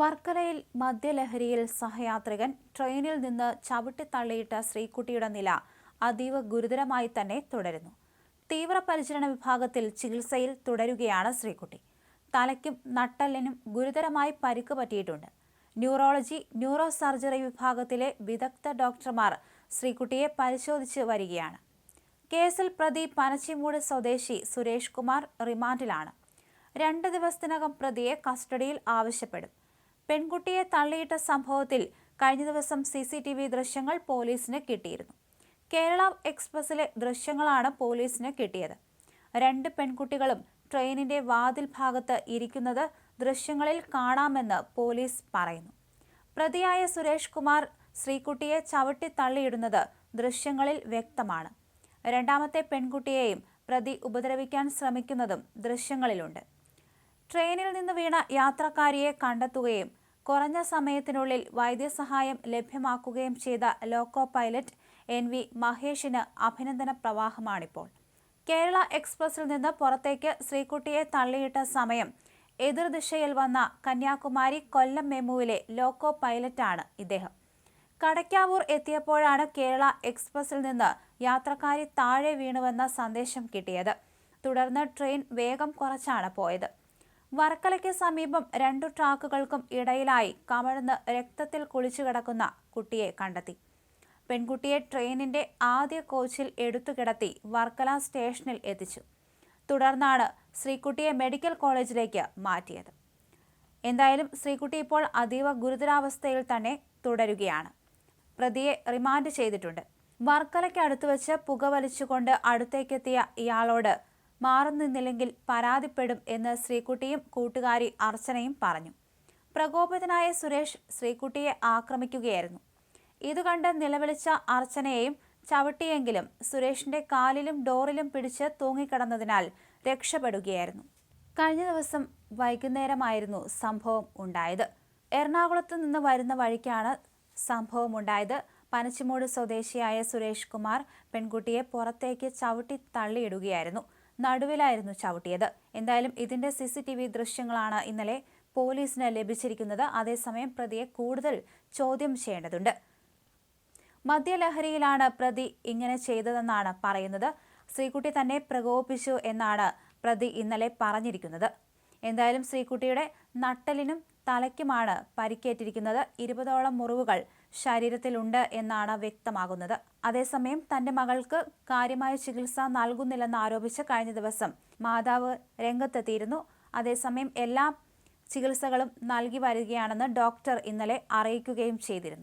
വർക്കലയിൽ മദ്യലഹരിയിൽ സഹയാത്രികൻ ട്രെയിനിൽ നിന്ന് ചവിട്ടിത്തള്ളിയിട്ട ശ്രീകുട്ടിയുടെ നില അതീവ ഗുരുതരമായി തന്നെ തുടരുന്നു. തീവ്രപരിചരണ വിഭാഗത്തിൽ ചികിത്സയിൽ തുടരുകയാണ് ശ്രീകുട്ടി. തലയ്ക്കും നട്ടലിനും ഗുരുതരമായി പരിക്ക് പറ്റിയിട്ടുണ്ട്. ന്യൂറോളജി ന്യൂറോ സർജറി വിഭാഗത്തിലെ വിദഗ്ധ ഡോക്ടർമാർ ശ്രീകുട്ടിയെ പരിശോധിച്ച് വരികയാണ്. കേസിൽ പ്രതി പനച്ചിമൂട് സ്വദേശി സുരേഷ് കുമാർ റിമാൻഡിലാണ്. രണ്ട് ദിവസത്തിനകം പ്രതിയെ കസ്റ്റഡിയിൽ ആവശ്യപ്പെടും. പെൺകുട്ടിയെ തള്ളിയിട്ട സംഭവത്തിൽ കഴിഞ്ഞ ദിവസം സി സി ടി വി ദൃശ്യങ്ങൾ പോലീസിന് കിട്ടിയിരുന്നു. കേരള എക്സ്പ്രസിലെ ദൃശ്യങ്ങളാണ് പോലീസിന് കിട്ടിയത്. രണ്ട് പെൺകുട്ടികളും ട്രെയിനിന്റെ വാതിൽ ഭാഗത്ത് ഇരിക്കുന്നത് ദൃശ്യങ്ങളിൽ കാണാമെന്ന് പോലീസ് പറയുന്നു. പ്രതിയായ സുരേഷ് കുമാർ ശ്രീകുട്ടിയെ ചവിട്ടി തള്ളിയിടുന്നത് ദൃശ്യങ്ങളിൽ വ്യക്തമാണ്. രണ്ടാമത്തെ പെൺകുട്ടിയെയും പ്രതി ഉപദ്രവിക്കാൻ ശ്രമിക്കുന്നതും ദൃശ്യങ്ങളിലുണ്ട്. ട്രെയിനിൽ നിന്ന് വീണ യാത്രക്കാരിയെ കണ്ടെത്തുകയും കുറഞ്ഞ സമയത്തിനുള്ളിൽ വൈദ്യസഹായം ലഭ്യമാക്കുകയും ചെയ്ത ലോക്കോ പൈലറ്റ് എൻ വി മഹേഷിന് അഭിനന്ദന പ്രവാഹമാണിപ്പോൾ. കേരള എക്സ്പ്രസിൽ നിന്ന് പുറത്തേക്ക് ശ്രീകുട്ടിയെ തള്ളിയിട്ട സമയം എതിർദിശയിൽ വന്ന കന്യാകുമാരി കൊല്ലം മെമുവിലെ ലോക്കോ പൈലറ്റാണ് ഇദ്ദേഹം. കടയ്ക്കാവൂർ എത്തിയപ്പോഴാണ് കേരള എക്സ്പ്രസിൽ നിന്ന് യാത്രക്കാരി താഴെ വീണുവെന്ന സന്ദേശം കിട്ടിയത്. തുടർന്ന് ട്രെയിൻ വേഗം കുറച്ചാണ് പോയത്. വർക്കലയ്ക്ക് സമീപം രണ്ടു ട്രാക്കുകൾക്കും ഇടയിലായി കമഴ്ന്ന് രക്തത്തിൽ കുളിച്ചു കിടക്കുന്ന കുട്ടിയെ കണ്ടെത്തി. പെൺകുട്ടിയെ ട്രെയിനിന്റെ ആദ്യ കോച്ചിൽ എടുത്തു കിടത്തി വർക്കല സ്റ്റേഷനിൽ എത്തിച്ചു. തുടർന്നാണ് ശ്രീകുട്ടിയെ മെഡിക്കൽ കോളേജിലേക്ക് മാറ്റിയത്. എന്തായാലും ശ്രീകുട്ടി ഇപ്പോൾ അതീവ ഗുരുതരാവസ്ഥയിൽ തന്നെ തുടരുകയാണ്. പ്രതിയെ റിമാൻഡ് ചെയ്തിട്ടുണ്ട്. വർക്കലയ്ക്ക് അടുത്ത് വെച്ച് പുകവലിച്ചുകൊണ്ട് അടുത്തേക്കെത്തിയ ഇയാളോട് മാറുന്നില്ലെങ്കിൽ പരാതിപ്പെടും എന്ന് ശ്രീകുട്ടിയും കൂട്ടുകാരി അർച്ചനയും പറഞ്ഞു. പ്രകോപിതനായ സുരേഷ് ശ്രീകുട്ടിയെ ആക്രമിക്കുകയായിരുന്നു. ഇത് കണ്ട് നിലവിളിച്ച അർച്ചനയെയും ചവിട്ടിയെങ്കിലും സുരേഷിന്റെ കാലിലും ഡോറിലും പിടിച്ച് തൂങ്ങിക്കിടന്നതിനാൽ രക്ഷപ്പെടുകയായിരുന്നു. കഴിഞ്ഞ ദിവസം വൈകുന്നേരമായിരുന്നു സംഭവം ഉണ്ടായത്. എറണാകുളത്ത് നിന്ന് വരുന്ന വഴിക്കാണ് സംഭവം ഉണ്ടായത്. പനച്ചിമൂട് സ്വദേശിയായ സുരേഷ് കുമാർ പെൺകുട്ടിയെ പുറത്തേക്ക് ചവിട്ടി തള്ളിയിടുകയായിരുന്നു. നടുവിലായിരുന്നു ചവിട്ടിയത്. എന്തായാലും ഇതിന്റെ സി ദൃശ്യങ്ങളാണ് ഇന്നലെ പോലീസിന് ലഭിച്ചിരിക്കുന്നത്. അതേസമയം പ്രതിയെ കൂടുതൽ ചോദ്യം ചെയ്യേണ്ടതുണ്ട്. മദ്യലഹരിയിലാണ് പ്രതി ഇങ്ങനെ ചെയ്തതെന്നാണ് പറയുന്നത്. ശ്രീകുട്ടി തന്നെ പ്രകോപിച്ചു എന്നാണ് പ്രതി ഇന്നലെ പറഞ്ഞിരിക്കുന്നത്. എന്തായാലും ശ്രീകുട്ടിയുടെ നട്ടലിനും തലയ്ക്കുമാണ് പരിക്കേറ്റിരിക്കുന്നത്. ഇരുപതോളം മുറിവുകൾ ശരീരത്തിലുണ്ട് എന്നാണ് വ്യക്തമാകുന്നത്. അതേസമയം തന്റെ മകൾക്ക് കാര്യമായ ചികിത്സ നൽകുന്നില്ലെന്ന് ആരോപിച്ച് കഴിഞ്ഞ ദിവസം മാതാവ് രംഗത്തെത്തിയിരുന്നു. അതേസമയം എല്ലാ ചികിത്സകളും നൽകി വരികയാണെന്ന് ഡോക്ടർ ഇന്നലെ അറിയിക്കുകയും ചെയ്തിരുന്നു.